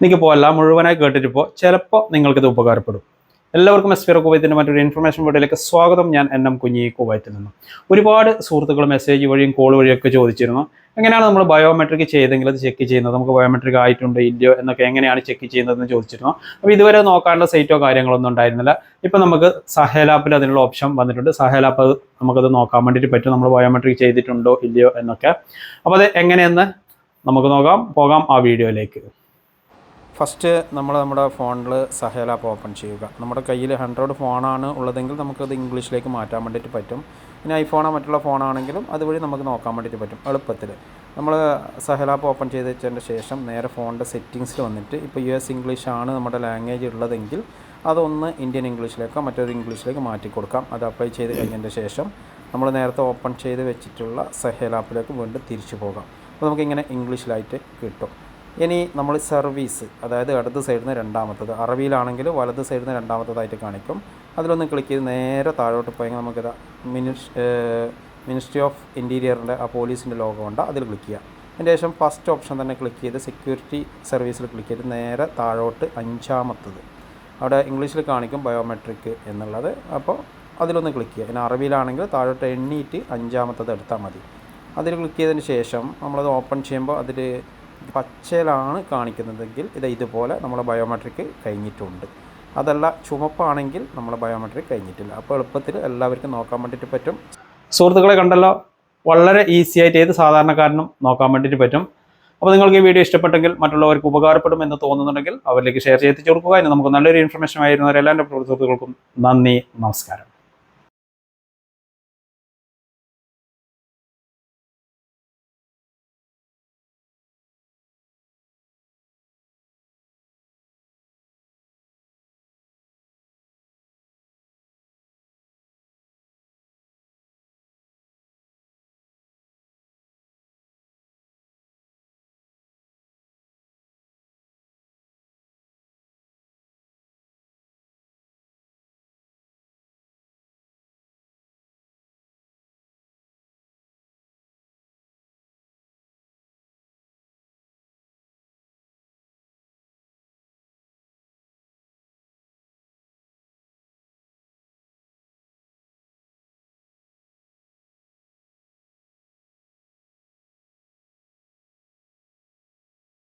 നിങ്ങൾക്കിപ്പോൾ എല്ലാം മുഴുവനായി കേട്ടിട്ടിപ്പോൾ ചിലപ്പോൾ നിങ്ങൾക്കിത് ഉപകാരപ്പെടും. എല്ലാവർക്കും എസ് എസ്ഫിയർ കുവൈത്തിന്റെ മറ്റൊരു ഇൻഫർമേഷൻ വീഡിയോയിലേക്ക് സ്വാഗതം. ഞാൻ എൻ എം കുഞ്ഞി കുവൈത്തിൽ നിന്നും. ഒരുപാട് സുഹൃത്തുക്കൾ മെസ്സേജ് വഴിയും കോൾ വഴിയൊക്കെ ചോദിച്ചിരുന്നു. എങ്ങനെയാണ് നമ്മൾ ബയോമെട്രിക് ചെയ്തെങ്കിൽ അത് ചെക്ക് ചെയ്യുന്നത്? നമുക്ക് ബയോമെട്രിക് ആയിട്ടുണ്ട് ഇല്ലയോ എന്നൊക്കെ എങ്ങനെയാണ് ചെക്ക് ചെയ്യുന്നതെന്ന് ചോദിച്ചിരുന്നു. അപ്പോൾ ഇതുവരെ നോക്കാനുള്ള സൈറ്റോ കാര്യങ്ങളൊന്നും ഉണ്ടായിരുന്നില്ല. ഇപ്പം നമുക്ക് സഹേൽ ആപ്പിൽ അതിനുള്ള ഓപ്ഷൻ വന്നിട്ടുണ്ട്. സഹേൽ ആപ്പ് നമുക്കത് നോക്കാൻ വേണ്ടിയിട്ട് പറ്റും. നമ്മൾ ബയോമെട്രിക് ചെയ്തിട്ടുണ്ടോ ഇല്ലയോ എന്നൊക്കെ. അപ്പോൾ അത് എങ്ങനെയെന്ന് നമുക്ക് നോക്കാം. പോകാം ആ വീഡിയോയിലേക്ക്. ഫസ്റ്റ് നമ്മൾ നമ്മുടെ ഫോണിൽ സഹേൽ ആപ്പ് ഓപ്പൺ ചെയ്യുക. നമ്മുടെ കയ്യിൽ ഹൺഡ്രഡ് ഫോണാണ് ഉള്ളതെങ്കിൽ നമുക്കത് ഇംഗ്ലീഷിലേക്ക് മാറ്റാൻ വേണ്ടിയിട്ട് പറ്റും. ഇനി ഐഫോണോ മറ്റുള്ള ഫോണാണെങ്കിലും അതുവഴി നമുക്ക് നോക്കാൻ വേണ്ടിയിട്ട് പറ്റും എളുപ്പത്തിൽ നമ്മൾ സഹേൽ ആപ്പ് ഓപ്പൺ ചെയ്ത് വെച്ചതിന്റെ ശേഷം നേരെ ഫോണിന്റെ സെറ്റിങ്സിൽ വന്നിട്ട് ഇപ്പോൾ യു എസ് ഇംഗ്ലീഷ് ആണ് നമ്മുടെ ലാംഗ്വേജ് ഉള്ളതെങ്കിൽ അതൊന്ന് ഇന്ത്യൻ ഇംഗ്ലീഷിലേക്കോ മറ്റൊരു ഇംഗ്ലീഷിലേക്ക് മാറ്റി കൊടുക്കാം. അത് അപ്ലൈ ചെയ്ത് കഴിഞ്ഞതിന്റെ ശേഷം നമ്മൾ നേരത്തെ ഓപ്പൺ ചെയ്ത് വെച്ചിട്ടുള്ള സഹേൽ ആപ്പിലേക്ക് വീണ്ടും തിരിച്ചു പോകാം. അപ്പോൾ നമുക്കിങ്ങനെ ഇംഗ്ലീഷിലായിട്ട് കിട്ടും. ഇനി നമ്മൾ സർവീസ് അതായത് ഇടത് സൈഡിൽ നിന്ന് രണ്ടാമത്തത്. അറബിയിലാണെങ്കിൽ വലത് സൈഡിൽ നിന്ന് രണ്ടാമത്തതായിട്ട് കാണിക്കും. അതിലൊന്ന് ക്ലിക്ക് ചെയ്ത് നേരെ താഴോട്ട് പോയെങ്കിൽ നമുക്കിത് മിനിസ് മിനിസ്ട്രി ഓഫ് ഇന്റീരിയറിന്റെ ആ പോലീസിന്റെ ലോഗോ ഉണ്ട്. അതിൽ ക്ലിക്ക് ചെയ്യുക അതിന്റെ ശേഷം ഫസ്റ്റ് ഓപ്ഷൻ തന്നെ ക്ലിക്ക് ചെയ്ത് സെക്യൂരിറ്റി സർവീസിൽ ക്ലിക്ക് ചെയ്ത് നേരെ താഴോട്ട് അഞ്ചാമത്തത്. അവിടെ ഇംഗ്ലീഷിൽ കാണിക്കും ബയോമെട്രിക് എന്നുള്ളത്. അപ്പോൾ അതിലൊന്ന് ക്ലിക്ക് ചെയ്യുക പിന്നെ അറബിയിലാണെങ്കിൽ താഴോട്ട് എണ്ണീറ്റ് അഞ്ചാമത്തത് എടുത്താൽ മതി. അതിൽ ക്ലിക്ക് ചെയ്തതിന് ശേഷം നമ്മളത് ഓപ്പൺ ചെയ്യുമ്പോൾ അതിൽ പച്ചയിലാണ് കാണിക്കുന്നതെങ്കിൽ ഇത് ഇതുപോലെ നമ്മുടെ ബയോമെട്രിക് കഴിഞ്ഞിട്ടുണ്ട്. അതല്ല ചുമപ്പാണെങ്കിൽ നമ്മുടെ ബയോമെട്രിക് കഴിഞ്ഞിട്ടില്ല. അപ്പോൾ എളുപ്പത്തിൽ എല്ലാവർക്കും നോക്കാൻ വേണ്ടിയിട്ട് പറ്റും. സുഹൃത്തുക്കളെ കണ്ടല്ലോ വളരെ ഈസി ആയിട്ട് ഏത് സാധാരണക്കാരനും നോക്കാൻ വേണ്ടിയിട്ട് പറ്റും. അപ്പോൾ നിങ്ങൾക്ക് ഈ വീഡിയോ ഇഷ്ടപ്പെട്ടെങ്കിൽ മറ്റുള്ളവർക്ക് ഉപകാരപ്പെടും എന്ന് തോന്നുന്നുണ്ടെങ്കിൽ അവരിലേക്ക് ഷെയർ ചെയ്ത് കൊടുക്കുക. ഇനി നമുക്ക് നല്ലൊരു ഇൻഫർമേഷൻ ആയിരുന്നവരെല്ലാവരുടെ സുഹൃത്തുക്കൾക്കും നന്ദി നമസ്കാരം.